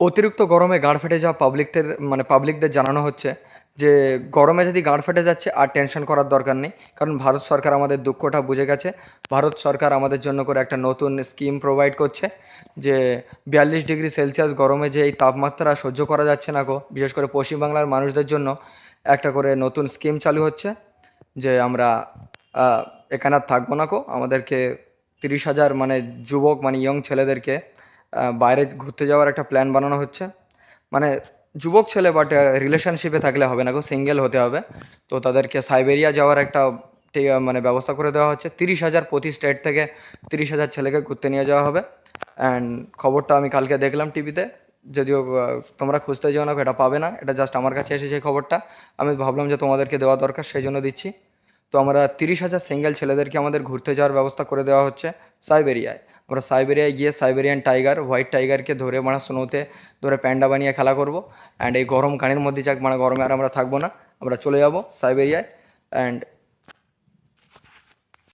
অতিরিক্ত গরমে গাঁড় ফেটে যাওয়া পাবলিকদের মানে পাবলিকদের জানানো হচ্ছে যে, গরমে যদি গাঁড় ফেটে যাচ্ছে, আর টেনশন করার দরকার নেই। কারণ ভারত সরকার আমাদের দুঃখটা বুঝে গেছে। ভারত সরকার আমাদের জন্য করে একটা নতুন স্কিম প্রোভাইড করছে যে, বিয়াল্লিশ ডিগ্রি সেলসিয়াস গরমে যে এই তাপমাত্রা সহ্য করা যাচ্ছে না গো, বিশেষ করে পশ্চিমবাংলার মানুষদের জন্য একটা করে নতুন স্কিম চালু হচ্ছে যে, আমরা এখানে আর থাকব না গো। আমাদেরকে তিরিশ হাজার মানে যুবক মানে ইয়ং ছেলেদেরকে বাইরে ঘুরতে যাওয়ার একটা প্ল্যান বানানো হচ্ছে। মানে যুবক ছেলে বাট রিলেশনশিপে থাকলে হবে না গো সিঙ্গেল হতে হবে। তো তাদেরকে সাইবেরিয়া যাওয়ার একটা মানে ব্যবস্থা করে দেওয়া হচ্ছে। তিরিশ হাজার প্রতি স্টেট থেকে তিরিশ হাজার ছেলেকে ঘুরতে নিয়ে যাওয়া হবে। অ্যান্ড খবরটা আমি কালকে দেখলাম টিভিতে। যদিও তোমরা খুঁজতে যেও না এটা পাবে না। এটা জাস্ট আমার কাছে এসেছে খবরটা। আমি ভাবলাম যে তোমাদেরকে দেওয়া দরকার, সেই জন্য দিচ্ছি। তো আমরা তিরিশ হাজার সিঙ্গেল ছেলেদেরকে আমাদের ঘুরতে যাওয়ার ব্যবস্থা করে দেওয়া হচ্ছে সাইবেরিয়ায় আমরা সাইবেরিয়ায় গিয়ে সাইবেরিয়ান টাইগার, হোয়াইট টাইগারকে ধরে মানে স্নোতে ধরে প্যান্ডা বানিয়ে খেলা করব। অ্যান্ড এই গরম কানের মধ্যে যাক মানে গরমে আর আমরা থাকব না। আমরা চলে যাব সাইবেরিয়ায়। অ্যান্ড